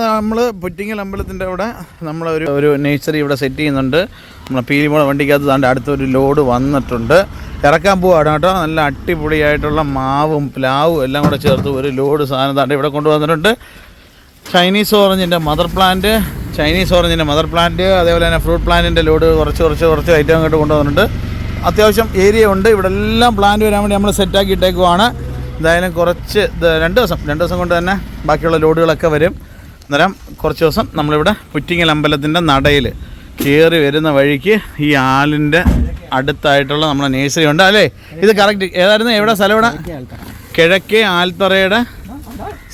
നമ്മൾ പുറ്റിങ്ങൽ അമ്പലത്തിന്റെ അവിടെ നമ്മളൊരു ഒരു നേഴ്സറി ഇവിടെ സെറ്റ് ചെയ്യുന്നുണ്ട്. നമ്മളെ പീലിമോള വണ്ടിക്കകത്ത് താണ്ട് അടുത്തൊരു ലോഡ് വന്നിട്ടുണ്ട്. ഇറക്കാൻ പോവാണ് കേട്ടോ. നല്ല അടിപൊളിയായിട്ടുള്ള മാവും പ്ലാവും എല്ലാം കൂടെ ചേർത്ത് ഒരു ലോഡ് സാധനം താണ്ട് ഇവിടെ കൊണ്ടുവന്നിട്ടുണ്ട്. ചൈനീസ് ഓറഞ്ചിന്റെ മദർ പ്ലാന്റ് ചൈനീസ് ഓറഞ്ചിന്റെ മദർ പ്ലാന്റ് അതേപോലെ തന്നെ ഫ്രൂട്ട് പ്ലാന്റിന്റെ ലോഡ് കുറച്ച് കുറച്ച് കുറച്ച് ഐറ്റം അങ്ങോട്ട് കൊണ്ടുവന്നിട്ടുണ്ട്. അത്യാവശ്യം ഏരിയ ഉണ്ട്. ഇവിടെ എല്ലാം പ്ലാന്റ് വരാൻ വേണ്ടി നമ്മൾ സെറ്റാക്കി ഇട്ടേക്കുവാണ്. എന്തായാലും കുറച്ച് രണ്ട് ദിവസം രണ്ട് ദിവസം കൊണ്ട് തന്നെ ബാക്കിയുള്ള ലോഡുകളൊക്കെ വരും. അന്നേരം കുറച്ച് ദിവസം നമ്മളിവിടെ പുറ്റിങ്ങൽ അമ്പലത്തിന്റെ നടയിൽ കയറി വരുന്ന വഴിക്ക് ഈ ആലിന്റെ അടുത്തായിട്ടുള്ള നമ്മുടെ നേഴ്സറി ഉണ്ട്. അല്ലേ? ഇത് കറക്റ്റ് ഏതായിരുന്നു? എവിടെ? സ്ഥലം ഇവിടെ കിഴക്കേ ആൽത്തറയുടെ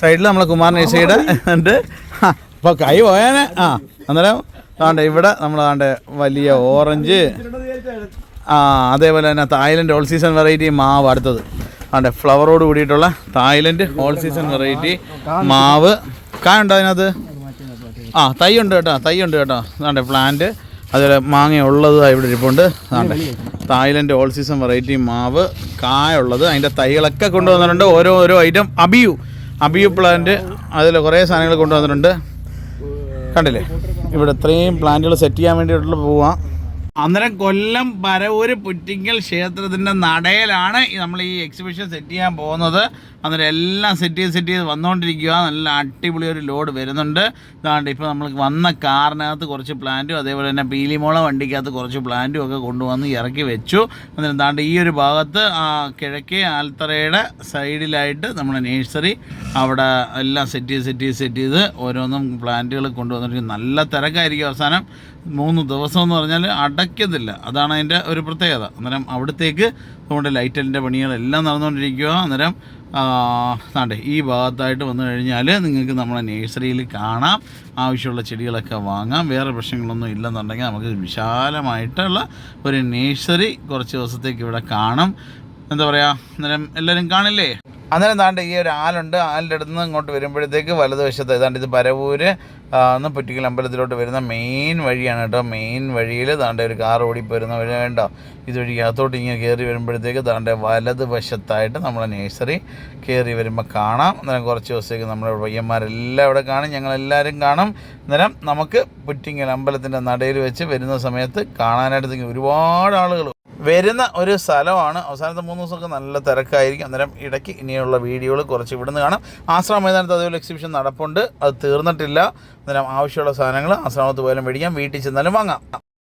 സൈഡിൽ നമ്മളെ കുമാർ നേഴ്സറിയുടെ ഉണ്ട്. അപ്പോൾ കൈ പോയാനെ. ആ അന്നേരം താണ്ട ഇവിടെ നമ്മൾ താണ്ട വലിയ ഓറഞ്ച്. ആ അതേപോലെ തന്നെ തായ്ലൻഡ് ഓൾ സീസൺ വെറൈറ്റി മാവ് അടുത്തത്. അതെ ഫ്ലവറോട് കൂടിയിട്ടുള്ള തായ്ലൻഡ് ഓൾ സീസൺ വെറൈറ്റി മാവ്. കായുണ്ടോ അതിനകത്ത്? ആ തൈ ഉണ്ട് കേട്ടോ തൈ ഉണ്ട് കേട്ടോ. അതാണ്ട് പ്ലാന്റ്. അതുപോലെ മാങ്ങ ഉള്ളത് ഇവിടെ ഇരിപ്പുണ്ട്. അതാണ്ട് തായ്ലൻഡ് ഓൾ സീസൺ വെറൈറ്റി മാവ് കായുള്ളത്. അതിന്റെ തൈകളൊക്കെ കൊണ്ടുവന്നിട്ടുണ്ട്. ഓരോ ഓരോ ഐറ്റം അബിയു. അബിയു പ്ലാന്റ് അതിൽ കുറേ സാധനങ്ങൾ കൊണ്ടുവന്നിട്ടുണ്ട്. കണ്ടില്ലേ? ഇവിടെ ഇത്രയും പ്ലാന്റുകൾ സെറ്റ് ചെയ്യാൻ വേണ്ടിയിട്ടുള്ള പോവാം. അന്നേരം കൊല്ലം പരവൂര് പുറ്റിങ്കൽ ക്ഷേത്രത്തിന്റെ നടയിലാണ് നമ്മൾ ഈ എക്സിബിഷൻ സെറ്റ് ചെയ്യാൻ പോകുന്നത്. അന്നേരം എല്ലാം സെറ്റ് ചെയ്ത് സെറ്റ് ചെയ്ത് വന്നുകൊണ്ടിരിക്കുക നല്ല അടിപൊളി ഒരു ലോഡ് വരുന്നുണ്ട്. ഇതാണ്ട് ഇപ്പോൾ നമ്മൾ വന്ന കാറിനകത്ത് കുറച്ച് പ്ലാന്റും അതേപോലെ തന്നെ പീലിമോള വണ്ടിക്കകത്ത് കുറച്ച് പ്ലാന്റും ഒക്കെ കൊണ്ടുവന്ന് ഇറക്കി വെച്ചു. അന്നേരം താണ്ട് ഈ ഒരു ഭാഗത്ത് കിഴക്കേ ആൽത്തറയുടെ സൈഡിലായിട്ട് നമ്മുടെ നേഴ്സറി അവിടെ എല്ലാം സെറ്റ് ചെയ്ത് സെറ്റ് ചെയ്ത് സെറ്റ് ചെയ്ത് ഓരോന്നും പ്ലാന്റുകൾ കൊണ്ടുവന്നിട്ട് നല്ല തിരക്കായിരിക്കും അവസാനം. മൂന്ന് ദിവസം എന്ന് പറഞ്ഞാൽ അടയ്ക്കത്തില്ല അതാണ് അതിന്റെ ഒരു പ്രത്യേകത. അന്നേരം അവിടത്തേക്ക് നമ്മുടെ ലൈറ്റലിന്റെ പണികളെല്ലാം നടന്നുകൊണ്ടിരിക്കുക. അന്നേരം താണ്ടെ ഈ ഭാഗത്തായിട്ട് വന്നു കഴിഞ്ഞാൽ നിങ്ങൾക്ക് നമ്മളെ നേഴ്സറിയിൽ കാണാം. ആവശ്യമുള്ള ചെടികളൊക്കെ വാങ്ങാം. വേറെ പ്രശ്നങ്ങളൊന്നും ഇല്ലെന്നുണ്ടെങ്കിൽ നമുക്ക് വിശാലമായിട്ടുള്ള ഒരു നേഴ്സറി കുറച്ച് ദിവസത്തേക്ക് ഇവിടെ കാണാം. എന്താ പറയുക അന്നേരം എല്ലാവരും കാണില്ലേ? അന്നേരം താണ്ട് ഈ ഒരു ആലുണ്ട് ആലിന്റെ അടുത്ത് നിന്ന് ഇങ്ങോട്ട് വരുമ്പോഴത്തേക്ക് വലതുവശത്ത് ഏതാണ്ട് ഇത് പരവൂര് നിന്ന് പുറ്റിക്കൽ അമ്പലത്തിലോട്ട് വരുന്ന മെയിൻ വഴിയാണ് കേട്ടോ. മെയിൻ വഴിയിൽ താണ്ട ഒരു കാർ ഓടിപ്പോരുന്ന വഴി വേണ്ട ഇതുവഴി അകത്തോട്ട് ഇങ്ങനെ കയറി വരുമ്പോഴത്തേക്ക് താണ്ട വലതുവശത്തായിട്ട് നമ്മളെ നേഴ്സറി കയറി വരുമ്പോൾ കാണാം. അന്നേരം കുറച്ച് ദിവസത്തേക്ക് നമ്മുടെ പയ്യന്മാരെല്ലാം ഇവിടെ കാണും. ഞങ്ങളെല്ലാവരും കാണും. അന്നേരം നമുക്ക് പുറ്റിങ്ങൽ അമ്പലത്തിന്റെ നടയിൽ വെച്ച് വരുന്ന സമയത്ത് കാണാനായിട്ട് ഒരുപാട് ആളുകൾ വരുന്ന ഒരു സ്ഥലമാണ്. അവസാനത്തെ മൂന്ന് ദിവസമൊക്കെ നല്ല തിരക്കായിരിക്കും. അന്നേരം ഇടയ്ക്ക് ഇനിയുള്ള വീഡിയോകൾ കുറച്ച് ഇവിടുന്ന് കാണാം. ആശ്രമ മൈതാനത്ത് അതുപോലെ എക്സിബിഷൻ നടപ്പുണ്ട്. അത് തീർന്നിട്ടില്ല. അന്നേരം ആവശ്യമുള്ള സാധനങ്ങൾ ആശ്രമത്ത് പോയാലും മേടിക്കാം. വീട്ടിൽ ചെന്നാലും വാങ്ങാം.